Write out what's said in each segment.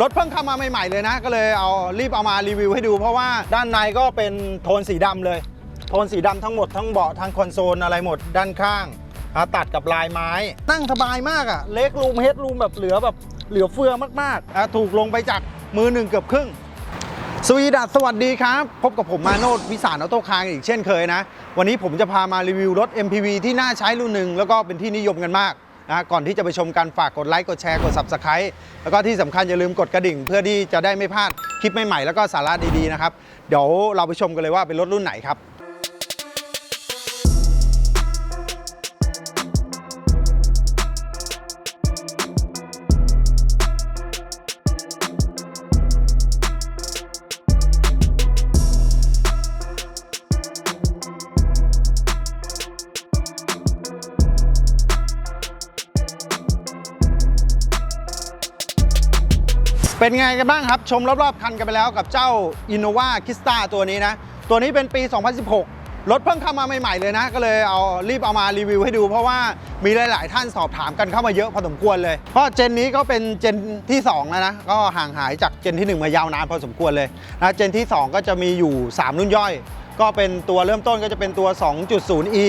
รถเพิ่งเข้ามาใหม่ๆเลยนะ ก็เลยเอารีบเอามารีวิวให้ดู เพราะว่าด้านในก็เป็นโทนสีดำเลย โทนสีดำทั้งหมดทั้งเบาะทั้งคอนโซลอะไรหมดด้านข้างอะตัดกับลายไม้ นั่งสบายมากอะเล็กรูมเฮดรูมแบบเหลือแบบเหลือเฟือมากๆอะถูกลงไปจากมือหนึ่งเกือบครึ่ง สวีดัสสวัสดีครับ พบกับผมมาโนดวิสารออโต้คาร์อีกเช่นเคยนะ วันนี้ผมจะพามารีวิวรถ MPV ที่น่าใช้รุ่นหนึ่งแล้วก็เป็นที่นิยมกันมาก นะก่อนที่จะไปชมกันฝากกดไลค์กดแชร์กด Subscribe แล้วก็ที่สำคัญอย่าลืมกดกระดิ่ง เพื่อที่จะได้ไม่พลาดคลิปใหม่ๆแล้วก็สาระดีๆนะครับเดี๋ยวเราไปชมกันเลยว่าเป็นรถรุ่นไหนครับ เป็นไงกันบ้างครับ ชมรอบๆคันกันไปแล้วกับเจ้า Innova k i s t a ตัวนี้นะ ตัวนี้เป็นปี 2016 รถเพิ่งเข้ามาใหม่ๆเลยนะ ก็เลยเอารีบเอามารีวิวให้ดู เพราะว่ามีหลาย ๆ ท่านสอบถามกันเข้ามาเยอะพอสมควรเลย เพราะเจนนี้ก็เป็นเจนที่ 2 แล้วนะ ก็ห่างหายจากเจนทีหนึ่1 มายาวนานพอสมควรเลยนะเจนที่ 2 ก็จะมีอยู่ 3 รุ่นย่อย ก็เป็นตัวเริ่มต้นก็จะเป็นตัว 2.0e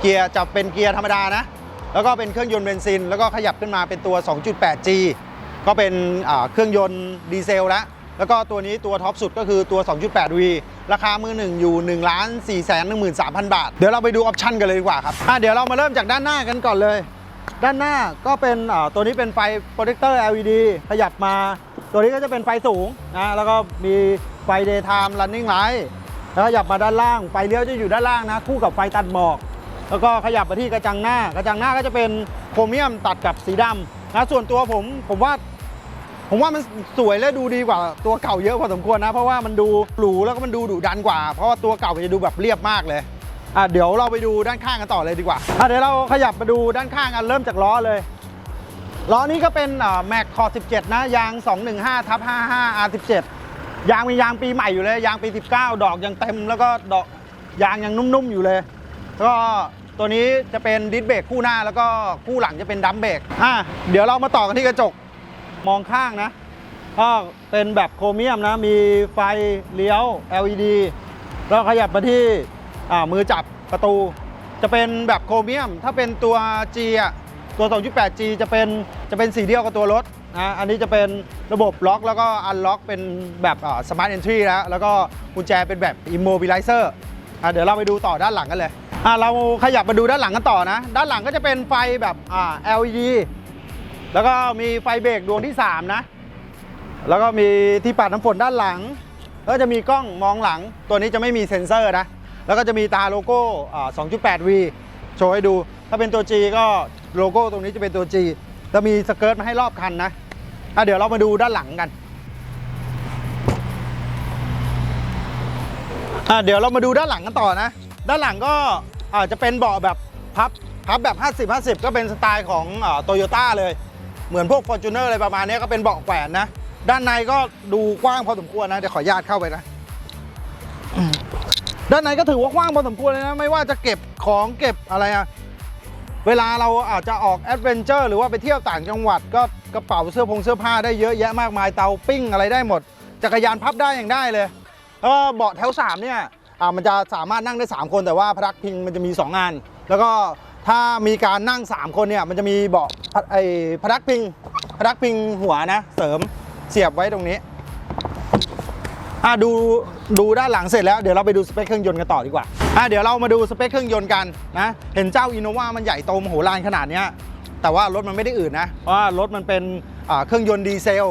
เกียร์จะเป็นเกียร์ธรรมดานะแล้วก็เป็นเครื่องยนต์เบนซิน แล้วก็ขยับขึ้นมาเป็นตัว 2.8G ก็เป็นเครื่องยนต์ดีเซลแล้วแล้วก็ตัวนี้ตัวท็อปสุดก็คือตัว 2.8V ราคามือหนึ่งอยู่1 4 1 3 0 0 0 บาท เดี๋ยวเราไปดูออปชั่นกันเลยดีกว่าครับเดี๋ยวเรามาเริ่มจากด้านหน้ากันก่อนเลย ด้านหน้าก็เป็นตัวนี้เป็นไฟโปรเจคเตอร์ LED ขยับมา ตัวนี้ก็จะเป็นไฟสูงนะแล้วก็มีไฟ daytime running light แล้วขยับมาด้านล่าง ไฟเลี้ยวจะอยู่ด้านล่างนะ คู่กับไฟตัดหมอก แล้วก็ขยับมาที่กระจังหน้ากระจังหน้าก็จะเป็นโครเมียมตัดกับสีดำนะส่วนตัวผมผมว่า ผมว่ามันสวยและดูดีกว่าตัวเก่าเยอะพอสมควรนะ เพราะว่ามันดูหรูแล้วก็มันดูดุดันกว่า เพราะว่าตัวเก่ามันจะดูแบบเรียบมากเลยอะเดี๋ยวเราไปดูด้านข้างกันต่อเลยดีกว่าอะเดี๋ยวเราขยับมาดูด้านข้างกันเริ่มจากล้อเลยล้อนี้ก็เป็นแม็กคอร์17 นะ ยาง 215ทับ55 R17 ยางมียางปีใหม่อยู่เลย ยางปี 19 ดอกยังเต็ม แล้วก็ดอกยางยังนุ่มๆอยู่เลย ก็ตัวนี้จะเป็นดิสเบรกคู่หน้าแล้วก็คู่หลังจะเป็นดัมเบรกอะเดี๋ยวเรามาต่อกันที่กระจก มองข้างนะ ก็เป็นแบบโครเมียมนะ มีไฟเลี้ยว LED แล้วขยับมาที่อ่ามือจับประตู จะเป็นแบบโครเมียม ถ้าเป็นตัว G อะตัว 2.8G จะเป็นจะเป็นสีเดียวกับตัวรถนะอันนี้จะเป็นระบบล็อกแล้วก็อันล็อกเป็นแบบสมาร์ทเอนทรีแล้ว แล้วก็กุญแจเป็นแบบ Immobilizer อะเดี๋ยวเราไปดูต่อด้านหลังกันเลยเราขยับมาดูด้านหลังกันต่อนะ ด้านหลังก็จะเป็นไฟแบบอ่า LED แล้วก็มีไฟเบรกดวงที่ 3 นะ แล้วก็มีที่ปัดน้ำฝนด้านหลัง แล้วก็จะมีกล้องมองหลัง ตัวนี้จะไม่มีเซ็นเซอร์นะ แล้วก็จะมีตาโลโก้อ่า 2.8V โชว์ให้ดู ถ้าเป็นตัว G ก็โลโก้ตรงนี้จะเป็นตัว G แล้วมีสเกิร์ตมาให้รอบคันนะอะเดี๋ยวเรามาดูด้านหลังกันอะเดี๋ยวเรามาดูด้านหลังกันต่อนะ ด้านหลังก็อาจจะเป็นเบาะแบบพับพับแบบ 50 50 ก็เป็นสไตล์ของโตโยต้าเลย เหมือนพวก f o r t u n e r อะไรประมาณนี้ก็เป็นเบาะแขวนนะ ด้านในก็ดูกว้างพอสมควรนะเดี๋ยวขออนุญาตเข้าไปนะ ด้านในก็ถือว่ากว้างพอสมควรเลยนะ ไม่ว่าจะเก็บของเก็บอะไรอะเวลาเราอาจจะออกแอดเวนเจอร์หรือว่าไปเที่ยวต่างจังหวัด ก็กระเป๋าเสื้อผงเสื้อผ้าได้เยอะแยะมากมายเตาปิ้งอะไรได้หมด จักรยานพับได้อย่างได้เลยแล้วเบาะแถว3เนี่ยอ่ามันจะสามารถนั่งได้ 3 คนแต่ว่าพนักพิงมันจะมี 2 งาน แล้วก็ ถ้ามีการนั่ง 3 คนเนี่ย มันจะมีเบาะไอ้พนักพิงพนักพิงหัวนะ เสริมเสียบไว้ตรงนี้อะดูดูด้านหลังเสร็จแล้วเดี๋ยวเราไปดูสเปคเครื่องยนต์กันต่อดีกว่าอะเดี๋ยวเรามาดูสเปคเครื่องยนต์กันนะเห็นเจ้าอินโนวามันใหญ่โตมโหฬารขนาดเนี้ยแต่ว่ารถมันไม่ได้อื่นนะเพราะว่ารถมันเป็นเครื่องยนต์ดีเซล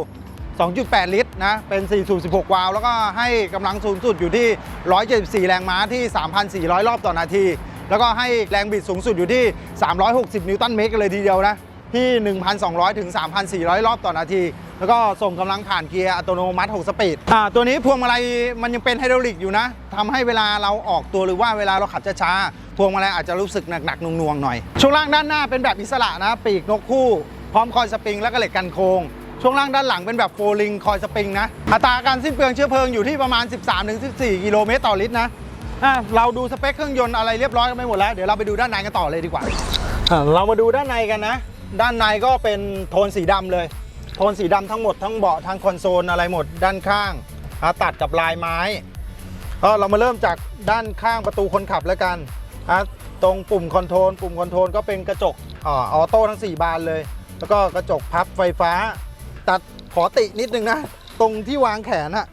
2.8 ลิตรนะเป็น4สูบ16 วาล์วแล้วก็ให้กำลังสูงสุดอยู่ที่ 174 แรงม้าที่ 3,400 รอบต่อนาที แล้วก็ให้แรงบิดสูงสุดอยู่ที่ 360 นิวตันเมตรกันเลยทีเดียวนะที่ 1,200 ถึง 3,400 รอบต่อนาที แล้วก็ส่งกำลังผ่านเกียร์อัตโนมัติ 6 สปีดอ่าตัวนี้พวงมาลัยมันยังเป็นไฮดรอลิกอยู่นะทำให้เวลาเราออกตัวหรือว่าเวลาเราขับช้าๆพวงมาลัยอาจจะรู้สึกหนักๆน่วงๆหน่อย ช่วงล่างด้านหน้าเป็นแบบอิสระนะ ปีกนกคู่ พร้อมคอยสปริงและก็เหล็กกันโค้งช่วงล่างด้านหลังเป็นแบบโฟลิงคอยสปริงนะอัตราการสิ้นเปลืองเชื้อเพลิงอยู่ที่ประมาณ 13-14 กิโลเมตรต่อลิตรนะ อะเราดูสเปคเครื่องยนต์อะไรเรียบร้อยกันไปหมดแล้ว เดี๋ยวเราไปดูด้านในกันต่อเลยดีกว่าอะเรามาดูด้านในกันนะ ด้านในก็เป็นโทนสีดำเลย โทนสีดำทั้งหมดทั้งเบาะทั้งคอนโซลอะไรหมดด้านข้างอะตัดกับลายไม้ก็เรามาเริ่มจากด้านข้างประตูคนขับแล้วกันอะตรงปุ่มคอนโทรลปุ่มคอนโทรลก็เป็นกระจกอ่าออโต้ทั้ง 4 บานเลย แล้วก็กระจกพับไฟฟ้า ตัดขอตินิดนึงนะ ตรงที่วางแขนอะ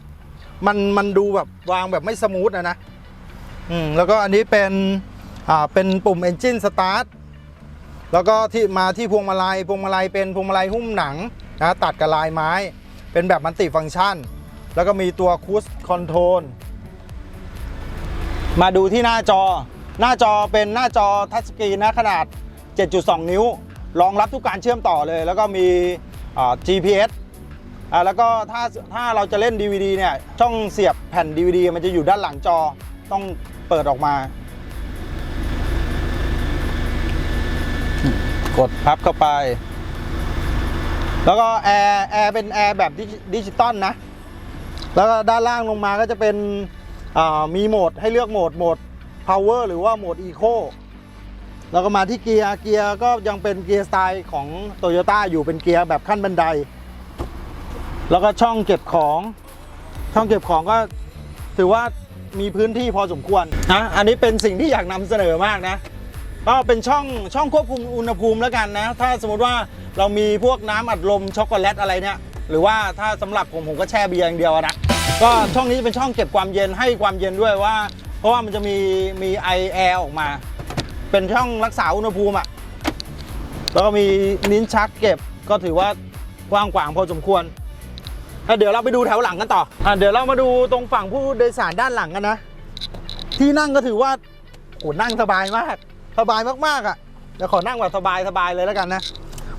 มันมันดูแบบวางแบบไม่สมูทนะนะ อืมแล้วก็อันนี้เป็นอ่าเป็นปุ่ม Engine Start แล้วก็ที่มาที่พวงมาลัยพวงมาลัยเป็นพวงมาลัยหุ้มหนังนะตัดกับลายไม้ เป็นแบบมันติฟังก์ชัน แล้วก็มีตัวคูสคอนโทรลมาดูที่หน้าจอ หน้าจอเป็นหน้าจอทัชสกรีนนะขนาด 7.2 นิ้ว รองรับทุกการเชื่อมต่อเลย แล้วก็มีอ่า GPS อ่าแล้วก็ถ้าถ้าเราจะเล่น DVD เนี่ยช่องเสียบแผ่น DVD มันจะอยู่ด้านหลังจอต้อง เปิดออกมา กดพับเข้าไป แล้วก็แอร์แอร์เป็นแอร์แบบดิจิตอลนะ แล้วก็ด้านล่างลงมาก็จะเป็นมีโหมดให้เลือกโหมดโหมด power หรือว่าโหมด eco แล้วก็มาที่เกียร์เกียร์ก็ยังเป็นเกียร์สไตล์ของ Toyota อยู่เป็นเกียร์แบบขั้นบันได แล้วก็ช่องเก็บของ ช่องเก็บของก็ถือว่า มีพื้นที่พอสมควรนะอันนี้เป็นสิ่งที่อยากนำเสนอมากนะ ก็เป็นช่องช่องควบคุมอุณหภูมิแล้วกันนะ ถ้าสมมติว่าเรามีพวกน้ำอัดลมช็อกโกแลตอะไรเนี่ย หรือว่าถ้าสำหรับผมผมก็แช่เบียร์อย่างเดียวอะนะก็ช่องนี้จะเป็นช่องเก็บความเย็นให้ความเย็นด้วยว่า เพราะว่ามันจะมีมีไอแอร์ออกมา เป็นช่องรักษาอุณหภูมิอะแล้วก็มีนิ้นชักเก็บก็ถือว่ากว้างขวางพอสมควร อะเดี๋ยวเราไปดูแถวหลังกันต่ออะเดี๋ยวเรามาดูตรงฝั่งผู้โดยสารด้านหลังกันนะ ที่นั่งก็ถือว่าโอ้นั่งสบายมาก สบายมากๆอะเดี๋ยวขอนั่งแบบสบายสบายเลยแล้วกันนะ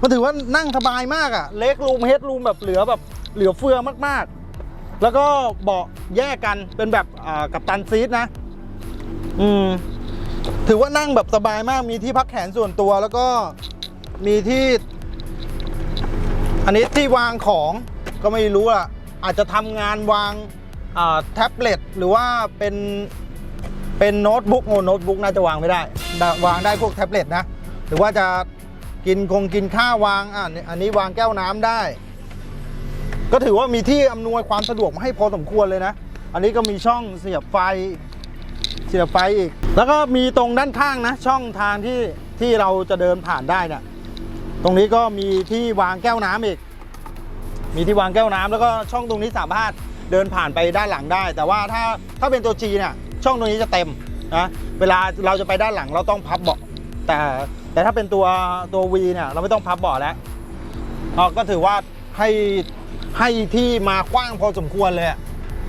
มันถือว่านั่งสบายมากอะเล็กรูมเฮดรูมแบบเหลือแบบเหลือเฟือมากๆ แล้วก็เบาะแยกกันเป็นแบบกับตันซีทนะ อืมถือว่านั่งแบบสบายมากมีที่พักแขนส่วนตัวแล้วก็มีที่ อันนี้ที่วางของ ก็ไม่รู้อะอาจจะทำงานวางแท็บเล็ตหรือว่าเป็นเป็นโน้ตบุ๊กโอ้โน้ตบุ๊กน่าจะวางไม่ได้ วางได้พวกแท็บเล็ตนะ หรือว่าจะกินคงกินข้าววางอะอันนี้วางแก้วน้ำได้ ก็ถือว่ามีที่อำนวยความสะดวกมาให้พอสมควรเลยนะ อันนี้ก็มีช่องเสียบไฟเสียบไฟอีก แล้วก็มีตรงด้านข้างนะ ช่องทางที่ที่เราจะเดินผ่านได้เนะ่ะตรงนี้ก็มีที่วางแก้วน้ำอีก มีที่วางแก้วน้ำแล้วก็ช่องตรงนี้สามารถเดินผ่านไปด้านหลังได้ แต่ว่าถ้าถ้าเป็นตัว G เนี่ยช่องตรงนี้จะเต็มนะเวลาเราจะไปด้านหลังเราต้องพับเบาะแต่แต่ถ้าเป็นตัวตัว V เนี่ยเราไม่ต้องพับเบาะแล้วก็ถือว่าให้ให้ที่มากว้างพอสมควรเลย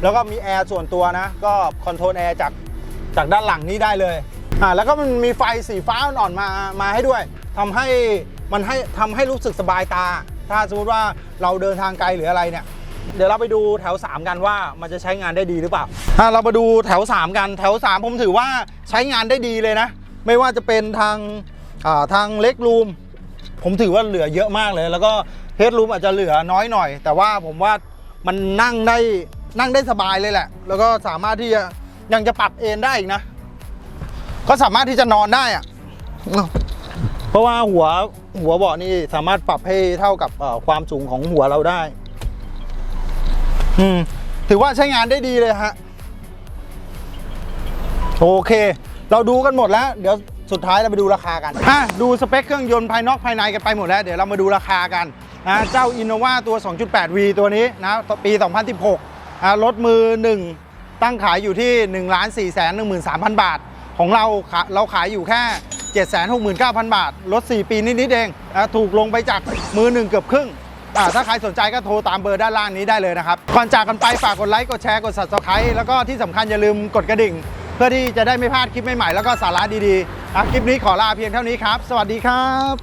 แล้วก็มีแอร์ส่วนตัวนะ ก็คอนโทรลแอร์จากจากด้านหลังนี้ได้เลยอ่าแล้วก็มันมีไฟสีฟ้าอ่อนมามาให้ด้วยทำให้มันให้ทำให้รู้สึกสบายตาถ้าสมมติว่าเราเดินทางไกลหรืออะไรเนี่ย เดี๋ยวเราไปดูแถว 3 กันว่ามันจะใช้งานได้ดีหรือเปล่าถ้าเรามาดูแถว 3 กันแถว 3 ผมถือว่าใช้งานได้ดีเลยนะ ไม่ว่าจะเป็นทางาทางเล็กรูมผมถือว่าเหลือเยอะมากเลย แล้วก็เฮดรูมอาจจะเหลือน้อยหน่อย แต่ว่าผมว่ามันนั่งได้นั่งได้สบายเลยแหละ แล้วก็สามารถที่จะยังจะปรับเอนได้อีกนะ ก็สามารถที่จะนอนได้อะเพราะว่าหัว หัวเบาะนี่สามารถปรับให้เท่ากับความสูงของหัวเราได้ อืม ถือว่าใช้งานได้ดีเลยฮะ โอเค เราดูกันหมดแล้ว เดี๋ยวสุดท้ายเราไปดูราคากันอะดูสเปคเครื่องยนต์ภายนอกภายในกันไปหมดแล้ว เดี๋ยวเรามาดูราคากันนะเจ้า Innova ตัว 2.8V ตัวนี้นะปี 2016อะรถมือ 1 ตั้งขายอยู่ที่ 1 4 1 3 0 0 0 บาท ของเราเราขายอยู่แค่ 769,000 บาทรถ4ปีนิดๆเองถูกลงไปจากมือหนึ่งเกือบครึ่งถ้าใครสนใจก็โทรตามเบอร์ด้านล่างนี้ได้เลยนะครับ ก่อนจากกันไปฝากกดไลค์ กดแชร์ กด subscribe แล้วก็ที่สำคัญอย่าลืมกดกระดิ่ง เพื่อที่จะได้ไม่พลาดคลิปใหม่ๆ แล้วก็สาระดีๆคลิปนี้ขอลาเพียงเท่านี้ครับ สวัสดีครับ